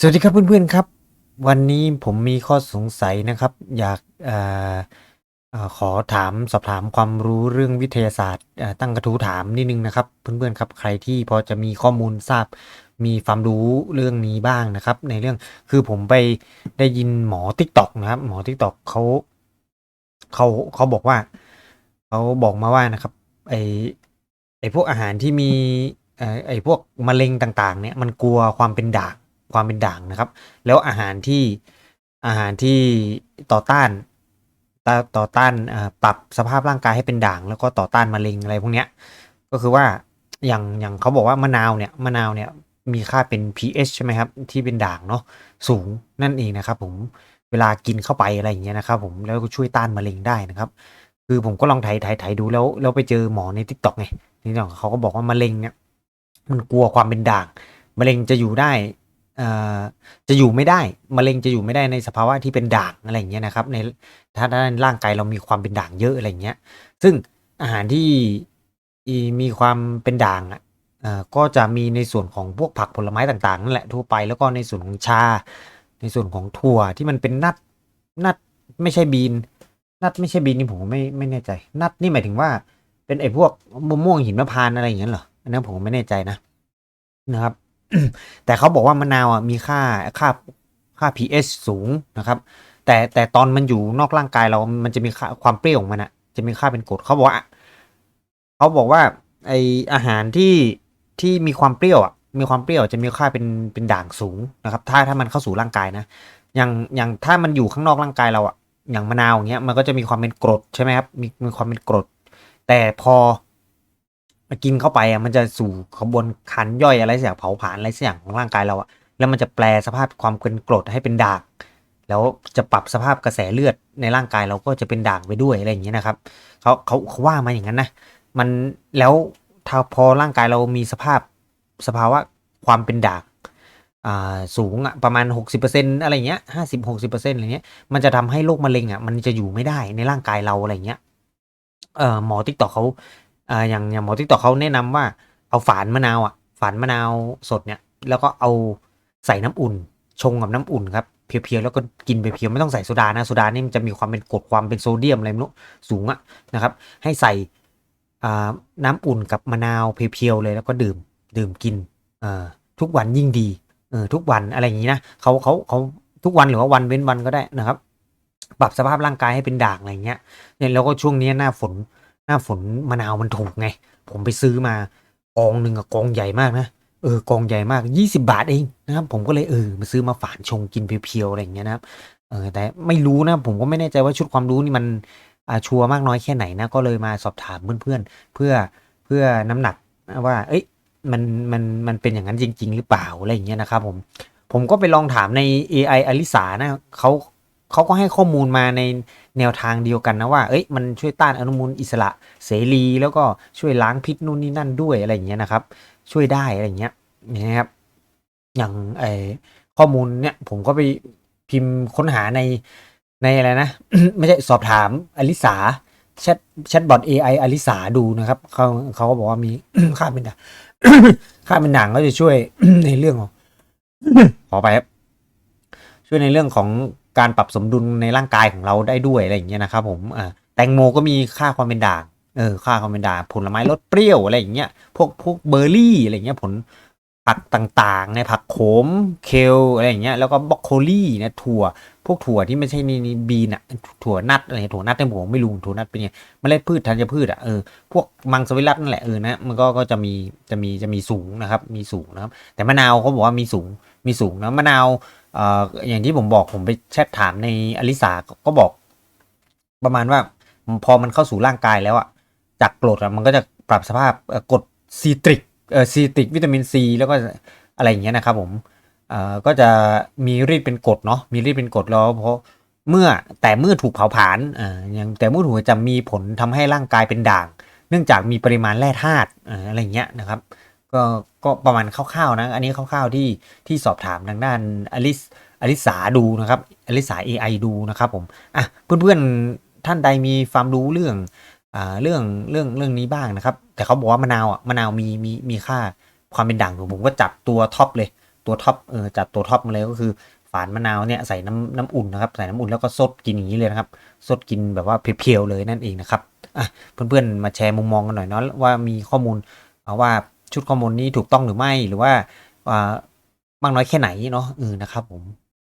สวัสดีครับเพื่อนๆครับ วันนี้ผมมีข้อสงสัยนะครับ อยากออขอถามสอบถามความรู้เรื่องวิทยาศาสตร์ ตั้งกระทู้ถามนิดนึงนะครับ เพื่อนๆครับใครที่พอจะมีข้อมูลทราบมีความรู้เรื่องนี้บ้างนะครับ ในเรื่องคือผมไปได้ยินหมอทิกตอกนะครับ หมอทิกตอกเขาเขาเขาบอกว่าเขาบอกมาว่านะครับไอไอพวกอาหารที่มีเอ่อไอพวกมะเร็งต่าง ๆ เนี่ยมันกลัวความเป็นด่าง ความเป็นด่างนะครับ แล้วอาหารที่อาหารที่ต่อต้านต่อต่อต้านปรับสภาพร่างกายให้เป็นด่าง แล้วก็ต่อต้านมะเร็งอะไรพวกเนี้ยก็คือว่าอย่างอย่างเขาบอกว่ามะนาวเนี่ยมะนาวเนี่ยมีค่าเป็น pH ใช่ไหมครับ ที่เป็นด่างเนาะสูงนั่นเองนะครับ ผมเวลากินเข้าไปอะไรอย่างเงี้ยนะครับผมแล้วก็ช่วยต้านมะเร็งได้นะครับ คือผมก็ลองไถ่ายถ่ายถ่ายดูแล้วแล้วไปเจอหมอในทิกตอกไงนี่ตอกเขาก็บอกว่ามะเร็งเนี่ยมันกลัวความเป็นด่าง มะเร็งจะอยู่ได้ จะอยู่ไม่ได้มะเร็งจะอยู่ไม่ได้ในสภาวะที่เป็นด่างอะไรอย่างเงี้ยนะครับในถ้าด้านร่างกายเรามีความเป็นด่างเยอะอะไรอย่างเงี้ย ซึ่งอาหารที่มีความเป็นด่างอะก็จะมีในส่วนของพวกผักผลไม้ต่างๆนั่นแหละทั่วไปแล้วก็ในส่วนของชา ในส่วนของถั่วที่มันเป็นนัทนัทไม่ใช่บีน นัทไม่ใช่บีนนี่ผมไม่ไม่แน่ใจ นัทนี่หมายถึงว่า เป็นไอ้พวกมะม่วงหินมะพร้านอะไรอย่างเงี้ยเหรออันนั้นผมไม่แน่ใจนะนะครับ แต่เขาบอกว่ามะนาวอะมีค่าค่าค่า pH สูงนะครับ แต่แต่ตอนมันอยู่นอกร่างกายเรามันจะมีค่าความเปรี้ยวของมันอะจะมีค่าเป็นกรดเขาบอกว่าเขาบอกว่าไออาหารที่ที่มีความเปรี้ยวอะมีความเปรี้ยวจะมีค่าเป็นเป็นด่างสูงนะครับ ถ้าถ้ามันเข้าสู่ร่างกายนะอย่างอย่างถ้ามันอยู่ข้างนอกร่างกายเราอะอย่างมะนาวอย่างเงี้ยมันก็จะมีความเป็นกรดใช่ไหมครับมีมีความเป็นกรด แต่พอ มากินเข้าไปอะมันจะสู่ขบวนการย่อยอะไรสักอย่างเผาผลาญอะไรสักอย่างของร่างกายเราอะแล้วมันจะแปลสภาพความเป็นกรดให้เป็นด่างแล้วจะปรับสภาพกระแสเลือดในร่างกายเราก็จะเป็นด่างไปด้วยอะไรอย่างเงี้ยนะครับเขาเขาเขาว่ามาอย่างนั้นนะมันแล้วถ้าพอร่างกายเรามีสภาพสภาวะความเป็นด่างอ่าสูงอะประมาณ 60%อะไรเงี้ยห้าสิบหกสิบเปอร์เซ็นต์อะไรเงี้ยมันจะทำให้โรคมะเร็งอะมันจะอยู่ไม่ได้ในร่างกายเราอะไรเงี้ยเอ่อหมอติ๊กตอเขา อ่าอย่างอย่างหมอติ๊กตอเขาแนะนำว่าเอาฝานมะนาวอะฝานมะนาวสดเนี่ย แล้วก็เอาใส่น้ำอุ่น ชงกับน้ำอุ่นครับเพียวๆแล้วก็กินไปเพียวไม่ต้องใส่โซดานะโซดานี่มันจะมีความเป็นกรดความเป็นโซเดียมอะไรไม่รู้สูงอะนะครับ ให้ใส่อ่าน้ำอุ่นกับมะนาวเพียวๆเลยแล้วก็ดื่มดื่มกินเอ่อทุกวันยิ่งดีเออทุกวันอะไรอย่างนี้นะเขาเขาเขาทุกวันหรือว่าวันเว้นวันก็ได้นะครับ ปรับสภาพร่างกายให้เป็นด่างอะไรเงี้ยเนี่ยแล้วก็ช่วงนี้หน้าฝน หน้าฝนมะนาวมันถูกไง ผมไปซื้อมากองหนึ่งอะกองใหญ่มากนะเออกองใหญ่มาก 20 บาทเองนะครับ ผมก็เลยเออมาซื้อมาฝานชงกินเพียวๆอะไรอย่างเงี้ยนะครับเออแต่ไม่รู้นะผมก็ไม่แน่ใจว่าชุดความรู้นี่มันอชัวร์มากน้อยแค่ไหนนะก็เลยมาสอบถามเพื่อนๆ เพื่อเพื่อน้ำหนักว่า เอ้ยมันมันมันเป็นอย่างนั้นจริง ๆ หรือเปล่าอะไรอย่างเงี้ยนะครับผมผมก็ไปลองถามใน AI อลิสานะเขา เขาก็ให้ข้อมูลมาในแนวทางเดียวกันนะว่า เอ้ยมันช่วยต้านอนุมูลอิสระเสรี แล้วก็ช่วยล้างพิษนู่นนี่นั่นด้วยอะไรอย่างเงี้ยนะครับ ช่วยได้อะไรอย่างเงี้ยนะครับ อย่างไอข้อมูลเนี่ยผมก็ไปพิมพ์ค้นหาในในอะไรนะ ไม่ใช่สอบถามอลิสาแชทแชทบอท AI อลิสาดูนะครับเขาเขาก็บอกว่ามีค่าเป็นด่างค่าเป็นด่างก็จะช่วยในเรื่องของขอไปครับช่วยในเรื่องของ การปรับสมดุลในร่างกายของเราได้ด้วยอะไรอย่างเงี้ยนะครับผมแตงโมก็มีค่าความเป็นด่างเออค่าความเป็นด่างผลไม้รสเปรี้ยวอะไรอย่างเงี้ยพวกพวกเบอร์รี่อะไรเงี้ยผลผักต่างๆในผักโขมเคลอะไรอย่างเงี้ยแล้วก็บรอกโคลี่นะถั่ว พวกถั่วที่ไม่ใช่นี่นี่บีนอะถั่วนัดอะไรถั่วนัดในผมไม่รู้ถั่วนัดเป็นไงเมล็ดพืชธัญพืชอะเออพวกมังสวิรัตนั่นแหละเออนะมันก็ก็จะมีจะมีจะมีสูงนะครับมีสูงนะครับแต่มะนาวเขาบอกว่ามีสูงมีสูงนะมะนาว ออย่างที่ผมบอกผมไปแชทถามในอลิสาก็บอก ประมาณว่าพอมันเข้าสู่ร่างกายแล้วอะจากกรดอะมันก็จะปรับสภาพกรดซีตริกเอ่อซีตริกวิตามินซีแล้วก็อะไรอย่างเงี้ยนะครับผมเอ่อก็จะมีฤทธิ์เป็นกรดเนาะมีฤทธิ์เป็นกรดแล้วเพราะเมื่อแต่เมื่อถูกเผาผลาญอ่าอย่างแต่เมื่อถูกจะมีผลทำให้ร่างกายเป็นด่าง เนื่องจากมีปริมาณแร่ธาตุอ่าอะไรเงี้ยนะครับ ก็ก็ประมาณคร่าวๆนะ อันนี้คร่าวๆที่ที่สอบถามทางด้านอลิสอลิสาดูนะครับอลิสา AI ดูนะครับผมอะเพื่อนๆท่านใดมีความรู้เรื่องอ่าเรื่องเรื่องเรื่องนี้บ้างนะครับ แต่เขาบอกว่ามะนาวอะมะนาวมีมีมีค่าความเป็นด่างดูผมก็จับตัวท็อปเลยตัวท็อปเออจับตัวท็อปมาเลยก็คือฝานมะนาวเนี่ยใส่น้ำน้ำอุ่นนะครับใส่น้ำอุ่นแล้วก็สดกินอย่างนี้เลยนะครับสดกินแบบว่าเพียวๆเลยนั่นเองนะครับอะเพื่อนๆมาแชร์มุมมองกันหน่อยเนาะว่ามีข้อมูลว่า ชุดข้อมูลนี้ถูกต้องหรือไม่หรือว่ามากน้อยแค่ไหนเนาะเออนะครับผม